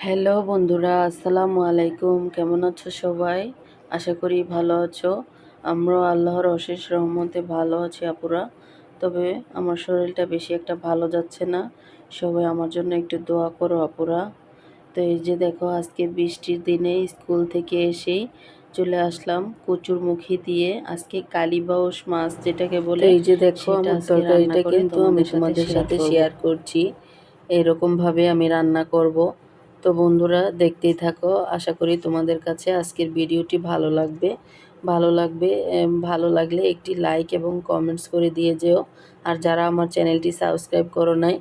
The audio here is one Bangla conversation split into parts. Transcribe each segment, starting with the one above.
হ্যালো বন্ধুরা আসসালামু আলাইকুম। কেমন আছো সবাই? আশা করি ভালো আছো। আমরাও আল্লাহর অশেষ রহমতে ভালো আছি আপুরা। তবে আমার শরীরটা বেশি একটা ভালো যাচ্ছে না। সবাই আমার জন্য একটু দোয়া করো আপুরা। তো এই যে দেখো আজকে বৃষ্টির দিনে স্কুল থেকে এসেই চলে আসলাম কচুর মুখি দিয়ে। আজকে কালীবাউস মাছ যেটাকে বলে এই যে দেখো আমার তরকারিটা কিন্তু আমি তোমাদের সাথে শেয়ার করছি। এরকমভাবে আমি রান্না করব। তো বন্ধুরা, দেখতেই থাকো। আশা করি তোমাদের কাছে আজকের ভিডিওটি ভালো লাগবে। ভালো লাগবে ভালো লাগলে একটি লাইক এবং কমেন্টস করে দিয়ে যেও। আর যারা আমার চ্যানেলটি সাবস্ক্রাইব করো নাই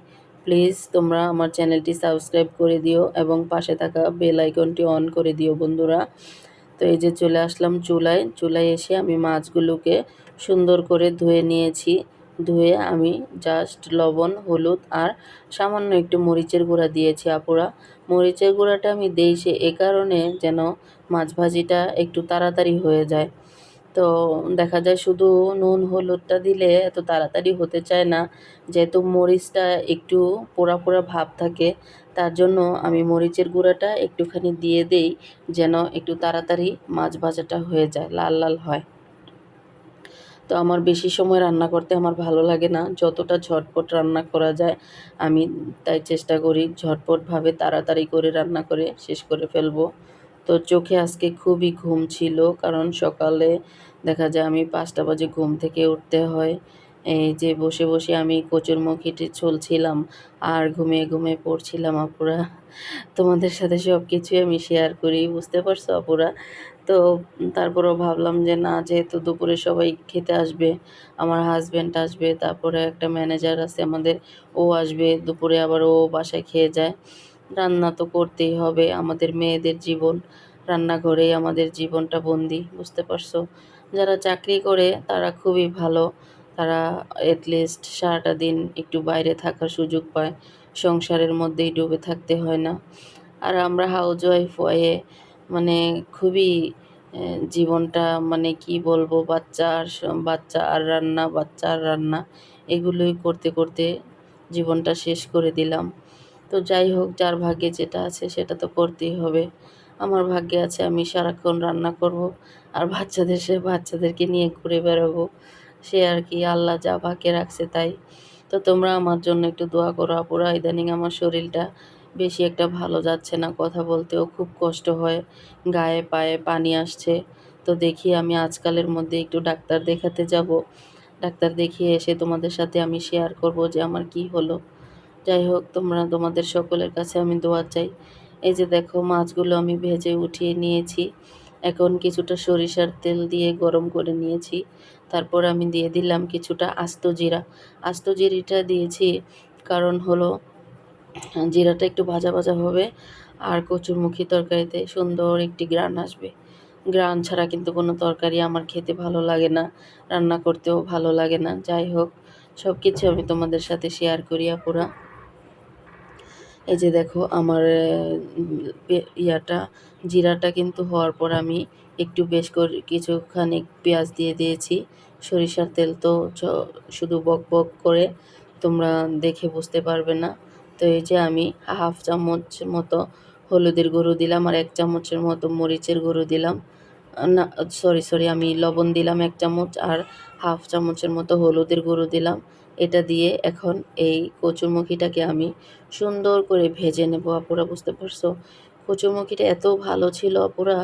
প্লিজ তোমরা আমার চ্যানেলটি সাবস্ক্রাইব করে দিও এবং পাশে থাকা বেল আইকনটি অন করে দিও বন্ধুরা। তো এই যে চলে আসলাম চুলায়। চুলায় এসে আমি মাছগুলোকে সুন্দর করে ধুয়ে নিয়েছি। ধুয়ে আমি জাস্ট লবণ, হলুদ আর সামান্য একটু মরিচের গুঁড়া দিয়েছি আপুরা। মরিচের গুঁড়াটা আমি সে এ কারণে যেন মাছ ভাজিটা একটু তাড়াতাড়ি হয়ে যায়। তো দেখা যায় শুধু নুন, হলুদটা দিলে এত তাড়াতাড়ি হতে চায় না, যেহেতু মরিচটা একটু পোড়া পোড়া ভাব থাকে, তার জন্য আমি মরিচের গুঁড়াটা একটুখানি দিয়ে দেই যেন একটু তাড়াতাড়ি মাছ ভাজাটা হয়ে যায়, লাল লাল হয়। তো আমার বেশি সময় রান্না করতে আমার ভালো লাগে না। যতটা ঝটপট রান্না করা যায়, আমি তাই চেষ্টা করি ঝটপটভাবে তাড়াতাড়ি করে রান্না করে শেষ করে ফেলব। তো চোখে আজকে খুবই ঘুম ছিল, কারণ সকালে দেখা যায় আমি পাঁচটা বাজে ঘুম থেকে উঠতে হয়। এই যে বসে বসে আমি কচুরমুখিটি চলছিলাম আর ঘুমিয়ে ঘুমিয়ে পড়ছিলাম আপুরা তোমাদের সাথে সব কিছুই আমি শেয়ার করি, বুঝতে পারছ আপুরা তারপরেও ভাবলাম যে না, যেহেতু দুপুরে সবাই খেতে আসবে, আমার হাজব্যান্ড আসবে, তারপরে একটা ম্যানেজার আছে আমাদের, ও আসবে, দুপুরে আবার ও বাসায় খেয়ে যায়। রান্না তো করতেই হবে, আমাদের মেয়েদের জীবন, রান্নাঘরেই আমাদের জীবনটা বন্দি, বুঝতে পারছ? যারা চাকরি করে তারা খুবই ভালো, তারা অ্যাটলিস্ট সারাটা দিন একটু বাইরে থাকার সুযোগ পায়, সংসারের মধ্যেই ডুবে থাকতে হয় না। আর আমরা হাউস ওয়াইফ হয়ে মানে খুবই জীবনটা মানে কি বলব বাচ্চা আর বাচ্চা আর রান্না, বাচ্চা আর রান্না, এগুলোই করতে করতে জীবনটা শেষ করে দিলাম। তো যাই হোক, যার ভাগ্যে যেটা আছে সেটা তো করতেই হবে। আমার ভাগ্যে আছে আমি সারাক্ষণ রান্না করব আর বাচ্চাদের সে, বাচ্চাদেরকে নিয়ে ঘুরে বেড়াবো। সে আর কি, আল্লাহ যা ভাগ্যে রাখছে তাই। তো তোমরা আমার জন্য একটু দোয়া করো, আপুরা, ইদানিং আমার শরীরটা বেশি একটা ভালো যাচ্ছে না, কথা বলতেও খুব কষ্ট হয়, গায়ে পায়ে পানি আসছে। তো দেখি আমি আজকালের মধ্যে একটু ডাক্তার দেখাতে যাব। ডাক্তার দেখিয়ে এসে তোমাদের সাথে আমি শেয়ার করব যে আমার কি হলো। যাই হোক, তোমরা, তোমাদের সকলের কাছে আমি দোয়া চাই। এই যে দেখো, মাছগুলো আমি ভেজে উঠিয়ে নিয়েছি। এখন কিছুটা সরিষার তেল দিয়ে গরম করে নিয়েছি। তারপর আমি দিয়ে দিলাম কিছুটা আস্ত জিরা। আস্ত জিরিটা দিয়েছি কারণ হলো জিরাটা একটু ভাজা ভাজা হবে আর কচুরমুখী তরকারিতে সুন্দর একটি গ্রান আসবে। গ্রান ছাড়া কিন্তু কোনো তরকারি আমার খেতে ভালো লাগে না, রান্না করতেও ভালো লাগে না। যাই হোক সব কিছু আমি তোমাদের সাথে শেয়ার করি আপুরা। এই যে দেখো, আমার ইয়াটা, জিরাটা কিন্তু হওয়ার পর আমি একটু বেশ করে কিছুখানি পেঁয়াজ দিয়ে দিয়েছি। সরিষার তেল তো শুধু বক বক করে তোমরা দেখে বুঝতে পারবে না। তো এই যে আমি হাফ চামচ মতো হলুদের গুঁড়ো দিলাম আর এক চামচের মতো মরিচের গুঁড়ো দিলাম। না সরি সরি আমি লবণ দিলাম এক চামচ আর হাফ চামচের মতো হলুদের গুঁড়ো দিলাম। এটা দিয়ে এখন এই কচুরমুখিটাকে আমি সুন্দর করে ভেজে নেব, আপুরা, বুঝতে পারছ? কচুরমুখিটা এত ভালো ছিল, আপুরা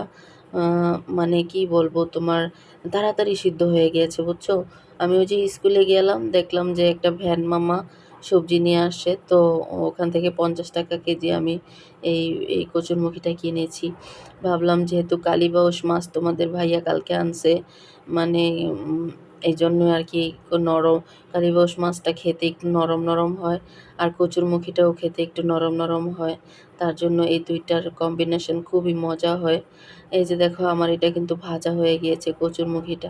মানে কি বলব তোমার, তাড়াতাড়ি সিদ্ধ হয়ে গিয়েছে, বুঝছ? আমি ওই যে স্কুলে গেলাম, দেখলাম যে একটা ভ্যান মামা সবজি নিয়ে আসছে তো ওখান থেকে পঞ্চাশ টাকা কেজি আমি এই এই কচুরমুখিটা কিনেছি। ভাবলাম যেহেতু কালীবাউস মাছ তোমাদের ভাইয়া কালকে আনছে মানে এই জন্য আর কি নরম কালীবাউস মাছটা খেতে একটু নরম নরম হয়, আর কচুরমুখিটাও খেতে একটু নরম নরম হয়, তার জন্য এই দুইটার কম্বিনেশন খুবই মজা হয়। এই যে দেখো, আমার এটা কিন্তু ভাজা হয়ে গিয়েছে কচুরমুখিটা।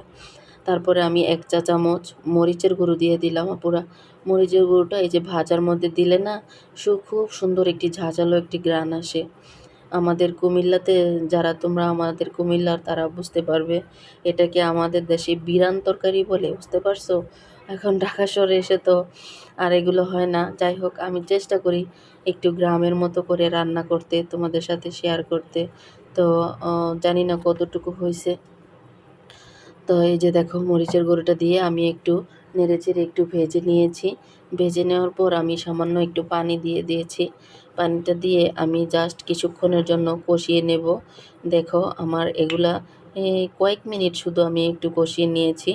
তারপরে আমি এক চা চামচ মরিচের গুঁড়ো দিয়ে দিলাম পুরা। মরিচের গুঁড়োটা এই যে ভাজার মধ্যে দিলে না, সু খুব সুন্দর একটি ঝাঁঝালো একটি গ্রান আসে। আমাদের কুমিল্লাতে যারা তোমরা আমাদের কুমিল্লার, তারা বুঝতে পারবে এটাকে আমাদের দেশে বিরান তরকারি বলে বুঝতে পারছ? এখন ঢাকা শহরে এসে তো আর এগুলো হয় না। যাই হোক, আমি চেষ্টা করি একটু গ্রামের মতো করে রান্না করতে, তোমাদের সাথে শেয়ার করতে। তো জানি না কতটুকু হয়েছে তো এই যে দেখো মরিচের গুঁড়োটা দিয়ে আমি একটু নেড়েচেড়ে একটু ভেজে নিয়েছি। ভেজে নেওয়ার পর আমি সামান্য একটু পানি দিয়ে দিয়েছি। পানিটা দিয়ে আমি জাস্ট কিছুক্ষণের জন্য কষিয়ে নেব। দেখো আমার এগুলা কয়েক মিনিট শুধু আমি একটু কষিয়ে নিয়েছি।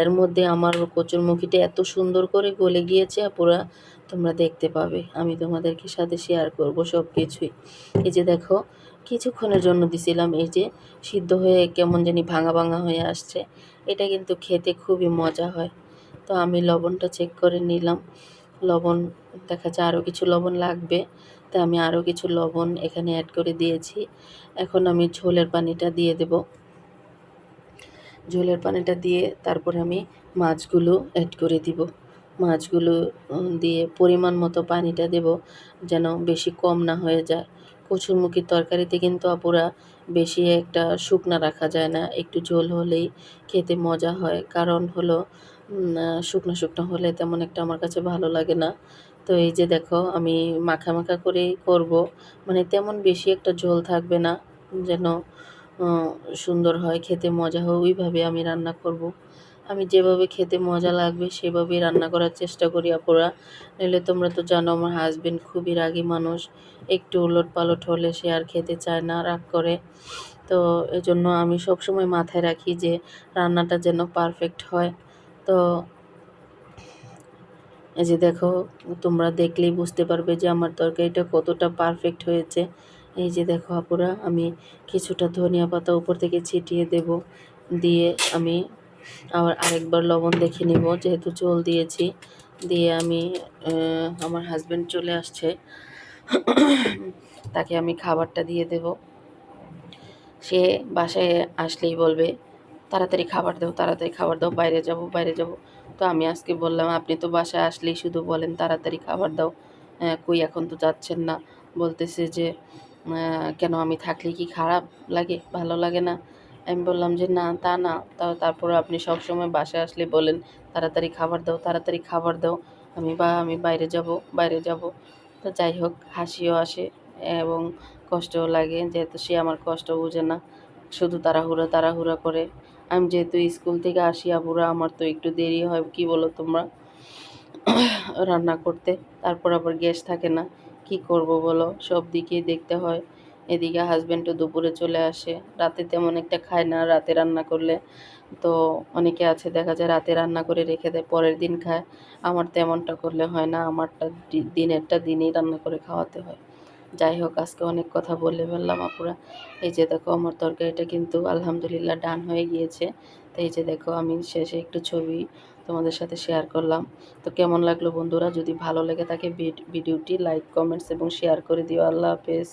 এর মধ্যে আমার কচুরমুখিটা এত সুন্দর করে গলে গিয়েছে, পুরা তোমরা দেখতে পাবে। আমি তোমাদেরকে সাথে শেয়ার করব সব কিছুই এই যে দেখো কিছুক্ষণের জন্য দিছিলাম এই যে সিদ্ধ হয়ে কেমন জানি ভাঙা ভাঙা হয়ে আসছে। এটা কিন্তু খেতে খুবই মজা হয়। তো আমি লবণটা চেক করে নিলাম। লবণ দেখা যায় আরও কিছু লবণ লাগবে। তাই আমি আরও কিছু লবণ এখানে অ্যাড করে দিয়েছি। এখন আমি ঝোলের পানিটা দিয়ে দেব। ঝোলের পানিটা দিয়ে তারপর আমি মাছগুলো অ্যাড করে দিব। মাছগুলো দিয়ে পরিমাণ মতো পানিটা দেব যেন বেশি কম না হয়ে যায়। কচুরমুখির তরকারিতে কিন্তু আপুরা বেশি একটা শুকনা রাখা যায় না, একটু ঝোল হলেই খেতে মজা হয়। কারণ হলো শুকনো শুকনো হলে তেমন একটা আমার কাছে ভালো লাগে না। তো এই যে দেখো, আমি মাখা মাখা করেই করব। মানে তেমন বেশি একটা ঝোল থাকবে না যেন সুন্দর হয়, খেতে মজা হয়, ওইভাবে আমি রান্না করব। আমি যেভাবে খেতে মজা লাগবে, সেভাবেই রান্না করার চেষ্টা করি আপুরা। নইলে তোমরা তো জানো, আমার হাজবেন্ড খুবই রাগী মানুষ। একটু উলট পালট হলে সে আর খেতে চায় না, রাগ করে। তো এজন্য আমি সবসময় মাথায় রাখি যে, রান্নাটা যেন পারফেক্ট হয়। তো এই যে দেখো, তোমরা দেখলেই বুঝতে পারবে যে আমার তরকারিটা কতটা পারফেক্ট হয়েছে। এই যে দেখো আপুরা, আমি কিছুটা ধনিয়া পাতা উপর থেকে ছিটিয়ে দেব। দিয়ে আমি আবার আরেকবার লবণ দেখে নিব, যেহেতু চোল দিয়েছি। দিয়ে আমি আমার হাজব্যান্ড চলে আসছে। তাকে আমি খাবারটা দিয়ে দেব। সে বাসায় আসলেই বলবে, তাড়াতাড়ি খাবার দাও, তাড়াতাড়ি খাবার দাও, বাইরে যাব বাইরে যাব। তো আমি আজকে বললাম, আপনি তো বাসায় আসলেই শুধু বলেন, তাড়াতাড়ি খাবার দাও। কই এখন তো যাচ্ছেন না? বলতেছে যে কেন আমি থাকলে কি খারাপ লাগে, ভালো লাগে না? আমি বললাম যে, না, তা না। তাও তারপরে আপনি সব সময় বাসায় আসলে বলেন, তাড়াতাড়ি খাবার দাও, তাড়াতাড়ি খাবার দাও। আমি বা, আমি বাইরে যাব বাইরে যাব। তো যাই হোক, হাসিও আসে এবং কষ্টও লাগে। যেহেতু সে আমার কষ্ট বোঝে না, শুধু তাড়াহুড়া তাড়াহুড়া করে। আমি যেহেতু স্কুল থেকে আসি, আবুরা, আমার তো একটু দেরি হয়, কি বলো তোমরা রান্না করতে? তারপর আবার গ্যাস থাকে না, কি করব বলো? সব দিকেই দেখতে হয়। এদিকে হাজব্যান্ডও দুপুরে চলে আসে। রাতে তেমন একটা খায় না, রাতে রান্না করলে। তো অনেকে আছে, দেখা যায় রাতে রান্না করে রেখে দেয়, পরের দিন খায়। আমার তেমনটা করলে হয় না, আমারটা দিনেরটা দিনেই রান্না করে খাওয়াতে হয়। যাই হোক, আজকে অনেক কথা বলে ফেললাম আপুরা। এই যে দেখো, আমার তরকারিটা কিন্তু আলহামদুলিল্লাহ ডান হয়ে গিয়েছে। তো এই যে দেখো, আমি শেষে একটু ছবি তোমাদের সাথে শেয়ার করলাম। তো কেমন লাগল বন্ধুরা? যদি ভালো লেগে থাকে, ভিড- ভিডিওটি লাইক কমেন্টস এবং শেয়ার করে দিও। আল্লাহ হাফেজ।